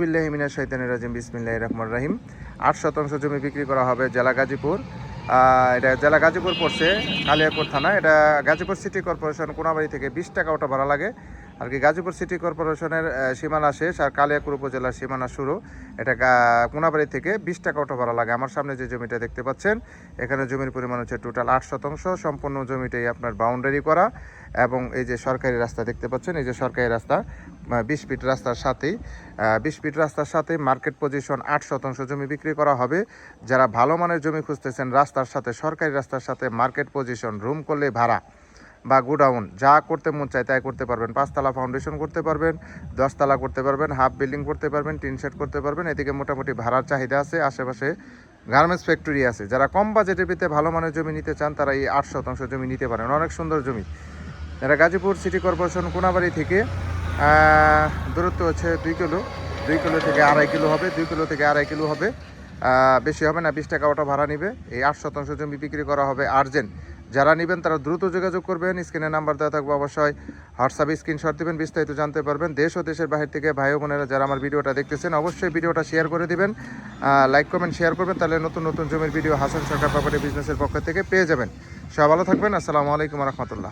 বিল্লাহিমিনা শৈতানের রাজিম বিসমিল্লাহ রহমান রাহিম। আট শতাংশ জমি বিক্রি করা হবে জেলা গাজীপুর। এটা জেলা গাজীপুর পড়ছে কালিয়াপুর থানা। এটা গাজীপুর সিটি কর্পোরেশন কোনাবাড়ি থেকে বিশ টাকা ওটা ভাড়া লাগে। আর কি গাজীপুর সিটি কর্পোরেশনের সীমানা শেষ আর কালিয়াকুর উপজেলার সীমানা শুরু। এটা কোনাবাড়ি থেকে বিশ টাকা ওটা ভাড়া লাগে। আমার সামনে যে জমিটা দেখতে পাচ্ছেন, এখানে জমির পরিমাণ হচ্ছে টোটাল আট শতাংশ। সম্পূর্ণ জমিটাই আপনার বাউন্ডারি করা এবং এই যে সরকারি রাস্তা দেখতে পাচ্ছেন, এই যে সরকারি রাস্তা বিশ ফিট রাস্তার সাথেই বিশ ফিট রাস্তার সাথে মার্কেট পজিশন আট শতাংশ জমি বিক্রি করা হবে। যারা ভালো মানের জমি খুঁজতেছেন, রাস্তার সাথে, সরকারি রাস্তার সাথে মার্কেট পজিশন রুম করলে ভাড়া। বা গোডাউন, যা করতে মন চায় তাই করতে পারবেন। পাঁচতলা ফাউন্ডেশন করতে পারবেন, দশতলা করতে পারবেন হাফ বিল্ডিং করতে পারবেন, টিন শেড করতে পারবেন, এদিকে মোটামুটি ভাড়ার চাহিদা আছে, আশেপাশে গার্মেন্টস ফ্যাক্টরি আছে। যারা কম বাজেটের ভিতরে ভালো মানের জমি নিতে চান, তারা এই আট শতাংশ জমি নিতে পারেন। অনেক সুন্দর জমি। এটা গাজীপুর সিটি কর্পোরেশন কোনাবাড়ি থেকে দূরত্ব হচ্ছে দুই কিলো দুই কিলো থেকে আড়াই কিলো হবে, দুই কিলো থেকে আড়াই কিলো হবে। বেশি হবে না, বিশ টাকা ওটা ভাড়া নিবে। এই আট শতাংশ জমি বিক্রি করা হবে আর্জেন্ট। যারা নেবেন তারা দ্রুত যোগাযোগ করবেন, স্ক্রিনে নাম্বার দেওয়া থাকবে অবশ্যই। হোয়াটসঅ্যাপে স্ক্রিনশট দেবেন, বিস্তারিত জানতে পারবেন। দেশ ও দেশের বাহির থেকে ভাই বোনেরা যারা আমার ভিডিওটা দেখতেছেন, অবশ্যই ভিডিওটা শেয়ার করে দিবেন। লাইক কমেন্ট শেয়ার করবেন, তাহলে নতুন নতুন জমির ভিডিও হাসান সরকার প্রপার্টি বিজনেসের পক্ষ থেকে পেয়ে যাবেন। সবাই ভালো থাকবেন, আসসালামু আলাইকুম রহমতুল্লাহ।